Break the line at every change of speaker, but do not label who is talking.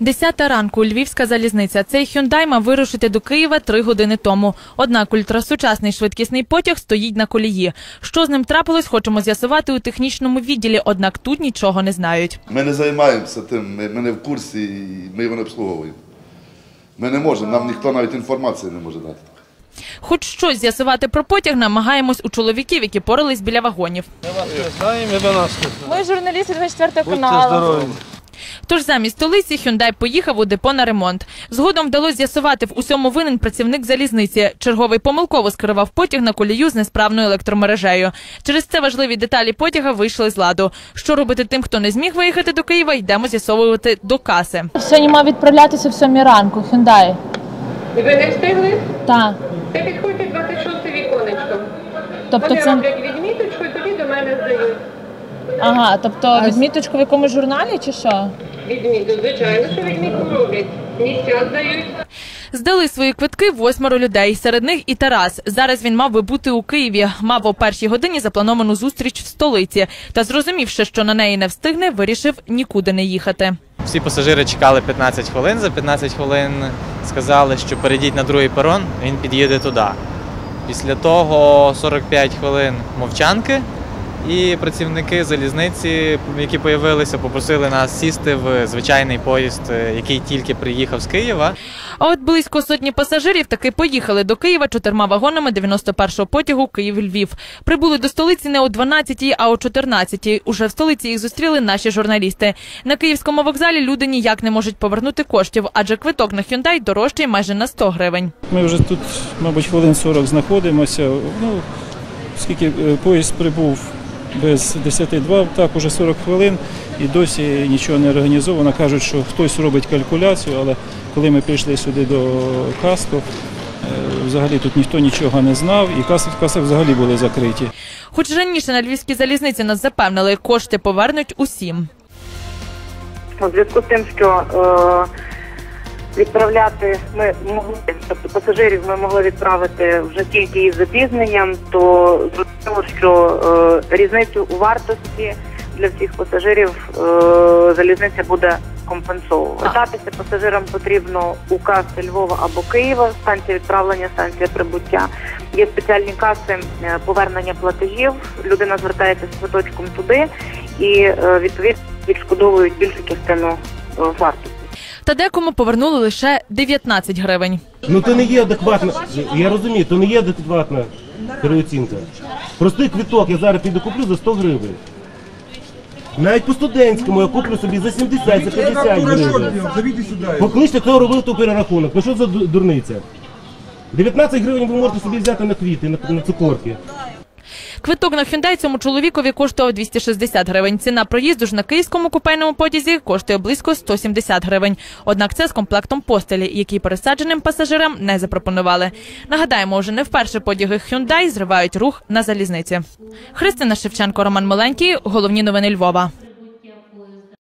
Десята ранку Львівська залізниця. Цей Hyundai мав вирушити до Києва три години тому. Однак ультрасучасний швидкісний потяг стоїть на колії. Що з ним трапилось, хочемо з'ясувати у технічному відділі, однак тут нічого не знають.
Ми не займаємося тим, ми, ми не в курсі, і ми його не обслуговуємо. Ми не можемо, нам ніхто навіть інформації не може дати.
Хоч щось з'ясувати про потяг намагаємось у чоловіків, які порались біля вагонів.
Ми вас не знаємо, ви нас не знаєте.
Ми журналісти 24
Будьте здорові.
Тож замість столиці Hyundai поїхав у депо на ремонт. Згодом вдалося з'ясувати в усьому винен працівник залізниці. Черговий помилково скерував потяг на колію з несправною електромережею. Через це важливі деталі потяга вийшли з ладу. Що робити тим, хто не зміг виїхати до Києва, йдемо з'ясовувати до каси.
Сьогодні мав відправлятися в сьомій ранку, Hyundai.
І ви не встигли?
Так.
Це підходьте 26 віконечко.
Тобто
Вони
це
роблять відміточку і тоді до мене здають.
Ага, тобто відміточку в якомусь журналі чи що?
Відмітку, звичайно, що відмітку роблять. Місця здають.
Здали свої квитки восьмеро людей. Серед них і Тарас. Зараз він мав би бути у Києві. Мав о першій годині заплановану зустріч в столиці. Та зрозумівши, що на неї не встигне, вирішив нікуди не їхати.
Всі пасажири чекали 15 хвилин. За 15 хвилин сказали, що перейдіть на другий перон, він під'їде туди. Після того 45 хвилин мовчанки, і працівники залізниці, які появилися, попросили нас сісти в звичайний поїзд, е, який тільки приїхав з Києва.
А от близько сотні пасажирів таки поїхали до Києва чотирма вагонами 91-го потягу Київ-Львів. Прибули до столиці не о 12-й, а о 14-й. Уже в столиці їх зустріли наші журналісти. На київському вокзалі люди ніяк не можуть повернути коштів, адже квиток на Hyundai дорожчий майже на 100 гривень.
Ми вже тут, мабуть, хвилин 40 знаходимося. Ну, скільки е, поїзд прибув без 10.2, так уже 40 хвилин і досі нічого не організовано. Кажуть, що хтось робить калькуляцію, але коли ми прийшли сюди до каску, е, взагалі тут ніхто нічого не знав, і каси, каси взагалі були закриті.
Хоч раніше на львівській залізниці нас запевнили, кошти повернуть усім.
у зв'язку з тим, що е, відправляти ми могли, тобто пасажирів ми могли відправити вже тільки із запізненням, то зрозуміло, що е, різницю у вартості для всіх пасажирів е, залізниця буде компенсовувати. Вертатися пасажирам потрібно у каси Львова або Києва, станція відправлення, станція прибуття. Є спеціальні каси е, повернення платежів. Людина звертається з квиточком туди і е, відповідно відшкодовують більшу частину е, вартості.
Та декому повернули лише 19 гривень.
Ну то не є адекватна. Я розумію, то не є адекватна переоцінка. Простий квиток я зараз піду куплю за 100 гривень. Навіть по студентському я куплю собі за 70, за 50 гривень. Покличте, хто робив ту перерахунок. Ну що за дурниця? 19 гривень ви можете собі взяти на квіти, на, на цукорки.
Квиток на Hyundai цьому чоловікові коштував 260 гривень. Ціна проїзду ж на київському купейному потязі коштує близько 170 гривень. Однак це з комплектом постелі, який пересадженим пасажирам не запропонували. Нагадаємо, вже не вперше потяги Hyundai зривають рух на залізниці. Христина Шевченко, Роман Маленький. Головні новини Львова.